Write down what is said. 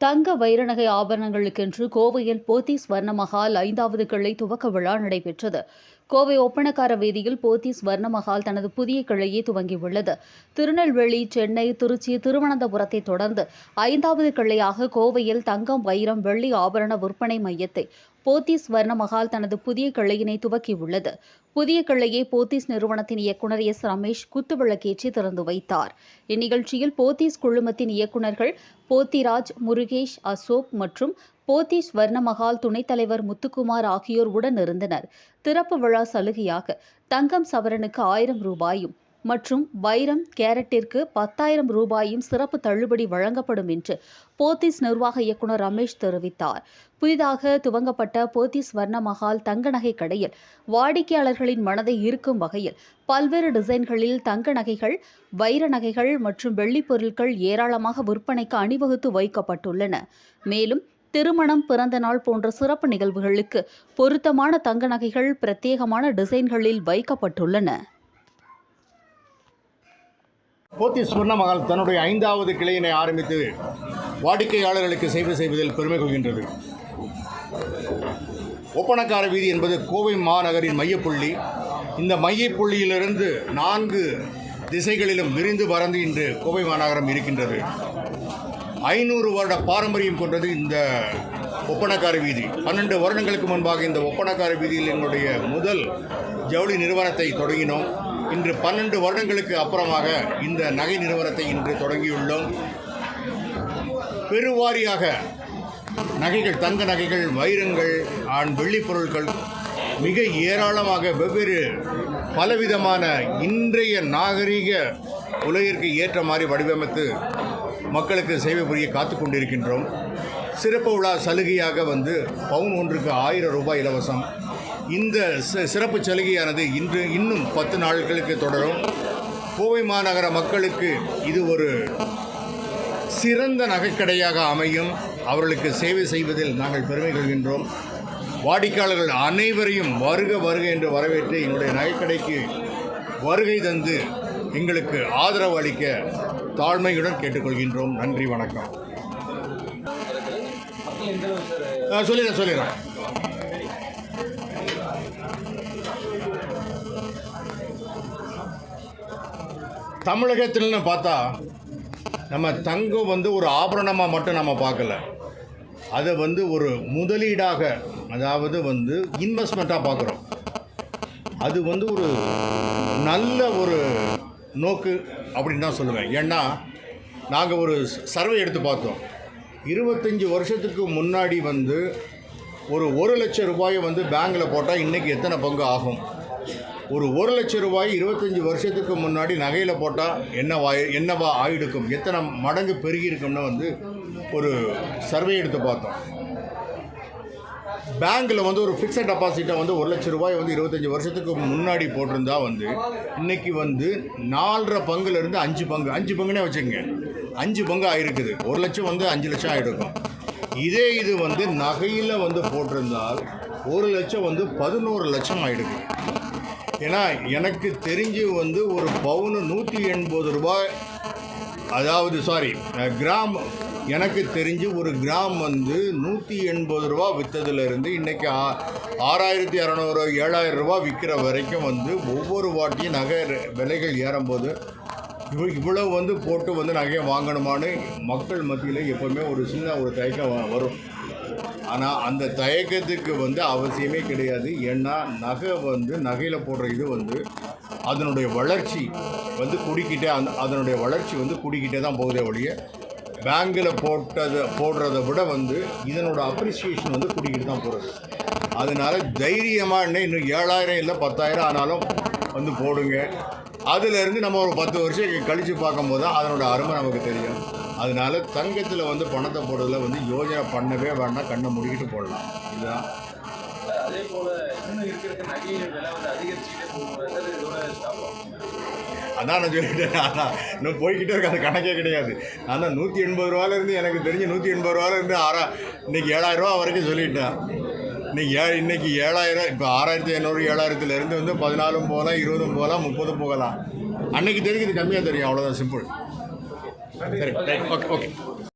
தங்க வைரநகை ஆபரணங்களுக்கென்று கோவையில் போத்தீஸ் வர்ண மஹால் ஐந்தாவது கிளை துவக்க விழா நடைபெற்றது. கோவை ஒப்பனக்கார வீதியில் போத்தி ஸ்வர்ணமஹால் தனது புதிய கிளையை துவங்கியுள்ளது. திருநெல்வேலி சென்னை திருச்சி திருவனந்தபுரத்தை தொடர்ந்து ஐந்தாவது கிளையாக கோவையில் தங்கம் வைரம் வெள்ளி ஆபரண விற்பனை மையத்தை போத்தீஸ் வர்ண தனது புதிய கிளையினை துவக்கியுள்ளது. புதிய கிளையை போத்தீஸ் நிறுவனத்தின் இயக்குநர் எஸ். ரமேஷ் குத்துவிளக்கேற்றி திறந்து வைத்தார். இந்நிகழ்ச்சியில் போத்தீஸ் குழுமத்தின் இயக்குநர்கள் போத்திராஜ் முருகேஷ் அசோக் மற்றும் போத்தி வர்ணமஹால் துணைத் தலைவர் முத்துக்குமார் ஆகியோர் உடனிருந்தனர். திறப்பு விழா சலுகையாக தங்கம் சவரனுக்கு ஆயிரம் ரூபாயும் மற்றும் வைரம் கேரட்டிற்கு பத்தாயிரம் ரூபாயும் சிறப்பு தள்ளுபடி வழங்கப்படும் என்று போத்தீஸ் நிர்வாக இயக்குநர் ரமேஷ் தெரிவித்தார். புதிதாக துவங்கப்பட்ட போத்திஸ் வர்ண மஹால் தங்க நகை கடையில் வாடிக்கையாளர்களின் மனதை ஈர்க்கும் வகையில் பல்வேறு டிசைன்களில் தங்க நகைகள் வைர நகைகள் மற்றும் வெள்ளிப் பொருட்கள் ஏராளமாக விற்பனைக்கு அணிவகுத்து வைக்கப்பட்டுள்ளன. மேலும் திருமணம் பிறந்த நாள் போன்ற சிறப்பு நிகழ்வுகளுக்கு பொருத்தமான தங்க நகைகள் பிரத்யேகமான டிசைன்களில் வைக்கப்பட்டுள்ளன. போத்தி சுவர்ணமகால் தன்னுடைய ஐந்தாவது கிளையினை ஆரம்பித்து வாடிக்கையாளர்களுக்கு சேவை செய்வதில் பெருமை கொள்கின்றது. ஒப்பனக்கார வீதி என்பது கோவை மாநகரின் மையப்புள்ளி. இந்த மையப்புள்ளியிலிருந்து நான்கு திசைகளிலும் விரிந்து பறந்து இன்று கோவை மாநகரம் இருக்கின்றது. ஐநூறு வருட பாரம்பரியம் கொண்டது இந்த ஒப்பனக்கார வீதி. பன்னெண்டு வருடங்களுக்கு முன்பாக இந்த ஒப்பனக்கார வீதியில் எங்களுடைய முதல் ஜவுளி நிறுவனத்தை தொடங்கினோம். இன்று பன்னெண்டு வருடங்களுக்கு அப்புறமாக இந்த நகை நிறுவனத்தை இன்று தொடங்கியுள்ளோம். பெருவாரியாக நகைகள் தங்க நகைகள் வைரங்கள் ஆண் வெள்ளி பொருட்கள் மிக ஏராளமாக வெவ்வேறு பலவிதமான இன்றைய நாகரிக உலகிற்கு ஏற்ற மாதிரி வடிவமைத்து மக்களுக்கு சேவை புரிய காத்து கொண்டிருக்கின்றோம். சிறப்பு விழா சலுகையாக வந்து பவுன் ஒன்றுக்கு ஆயிரம் ரூபாய் இலவசம். இந்த சிறப்பு சலுகையானது இன்று இன்னும் பத்து நாட்களுக்கு தொடரும். கோவை மாநகர மக்களுக்கு இது ஒரு சிறந்த நகைக்கடையாக அமையும். அவர்களுக்கு சேவை செய்வதில் நாங்கள் பெருமை கொள்கின்றோம். வாடிக்கையாளர்கள் அனைவரையும் வருக வருக என்று வரவேற்று எங்களுடைய நகைக்கடைக்கு வருகை தந்து எங்களுக்கு ஆதரவு அளிக்க தாழ்மையுடன் கேட்டுக்கொள்கின்றோம். நன்றி வணக்கம். சொல்லிடுறேன் சொல்லிடுறேன். தமிழகத்தில்னு பார்த்தா நம்ம தங்கம் வந்து ஒரு ஆபரணமாக மட்டும் நம்ம பார்க்கல. அதை வந்து ஒரு முதலீடாக அதாவது வந்து இன்வெஸ்ட்மெண்ட்டாக பார்க்குறோம். அது வந்து ஒரு நல்ல ஒரு நோக்கு. அப்படின்னு தான் சொல்லுவேன். ஏன்னா நாங்கள் ஒரு சர்வே எடுத்து பார்த்தோம். இருபத்தஞ்சி வருஷத்துக்கு முன்னாடி வந்து ஒரு ஒரு லட்சம் ரூபாயை வந்து பேங்கில் போட்டால் இன்றைக்கி எத்தனை பங்கு ஆகும்? ஒரு ஒரு லட்சம் ரூபாய் இருபத்தஞ்சி வருஷத்துக்கு முன்னாடி நகையில் போட்டால் என்னவா என்னவா ஆயிடுக்கும்? எத்தனை மடங்கு பெருகியிருக்கும்னு வந்து ஒரு சர்வே எடுத்து பார்த்தோம். பேங்க்கில் வந்து ஒரு ஃபிக்ஸட் டெபாசிட்டை வந்து ஒரு லட்சம் ரூபாய் வந்து இருபத்தஞ்சி வருஷத்துக்கு முன்னாடி போட்டிருந்தா வந்து இன்னைக்கு வந்து நாலரை பங்குலேருந்து அஞ்சு பங்கு. அஞ்சு பங்குனே வச்சுங்க அஞ்சு பங்கு ஆகிருக்குது ஒரு லட்சம் வந்து அஞ்சு லட்சம் ஆகிருக்கும் இதே இது வந்து நகையில் வந்து போட்டிருந்தால் ஒரு லட்சம் வந்து பதினோரு லட்சம் ஆகிடுது ஏன்னா எனக்கு தெரிஞ்சு வந்து ஒரு பவுனு நூற்றி எண்பது ரூபாய் அதாவது சாரி கிராம் எனக்கு தெரிஞ்சு ஒரு கிராம் வந்து நூற்றி எண்பது ரூபா விற்றதுலேருந்து இன்றைக்கி ஆ ஆறாயிரத்தி இரநூறு ஏழாயிரம் ரூபா விற்கிற வரைக்கும் வந்து ஒவ்வொரு வாட்டியும் நகை விலைகள் ஏறும்போது இவ்வளோ இவ்வளோ வந்து போட்டு வந்து நகையை வாங்கணுமான்னு மக்கள் மத்தியில் எப்போவுமே ஒரு சின்ன ஒரு தயக்கம் வரும். ஆனால் அந்த தயக்கத்துக்கு வந்து அவசியமே கிடையாது. ஏன்னா நகை வந்து நகையில் போடுற இது வந்து அதனுடைய வளர்ச்சி வந்து குடிக்கிட்டே அந்த அதனுடைய வளர்ச்சி வந்து குடிக்கிட்டே தான் போகுதே ஒழிய பேங்கில் போட்டதை போடுறதை விட வந்து இதனோட அப்ரிசியேஷன் வந்து கூட்டிக்கிட்டு தான் போகிறது அதனால தைரியமாக இன்னும் இன்னும் ஏழாயிரம் இல்லை பத்தாயிரம் ஆனாலும் வந்து போடுங்க. அதுலேருந்து நம்ம ஒரு பத்து வருஷம் கழித்து பார்க்கும்போது தான் அதனோட அருமை நமக்கு தெரியும். அதனால தங்கத்தில் வந்து பணத்தை போடுறதுல வந்து யோஜனை பண்ணவே வேண்டாம் கண்ணை முடிக்கிட்டு போடலாம். இதுதான். அதே போல இன்னும் இருக்க இருக்க நகை விலை வந்து அதிகரிச்சுக்கிட்டே போகும் சார் இதோட ஸ்டாப் ஆகும் அதான் நான் சொல்லிட்டேன். அதான் இன்னும் போய்கிட்டே இருக்கு. அது கணக்கே கிடையாது. தான் நூற்றி எண்பது ரூபாலேருந்து எனக்கு தெரிஞ்சு நூற்றி எண்பது ரூபாலேருந்து ஆறா இன்னைக்கு ஏழாயிரம் ரூபா வரைக்கும் சொல்லிட்டேன். இன்னைக்கு ஏ இன்னைக்கு ஏழாயிரம் இப்போ ஆறாயிரத்தி ஐநூறு ஏழாயிரத்துலேருந்து வந்து பதினாலும் போகலாம் இருபதும் போகலாம் முப்பதும் போகலாம். அன்னைக்கு தெரியுது கம்மியாக தெரியும். அவ்வளோதான் சிம்பிள் சரி ஓகே. ஓகே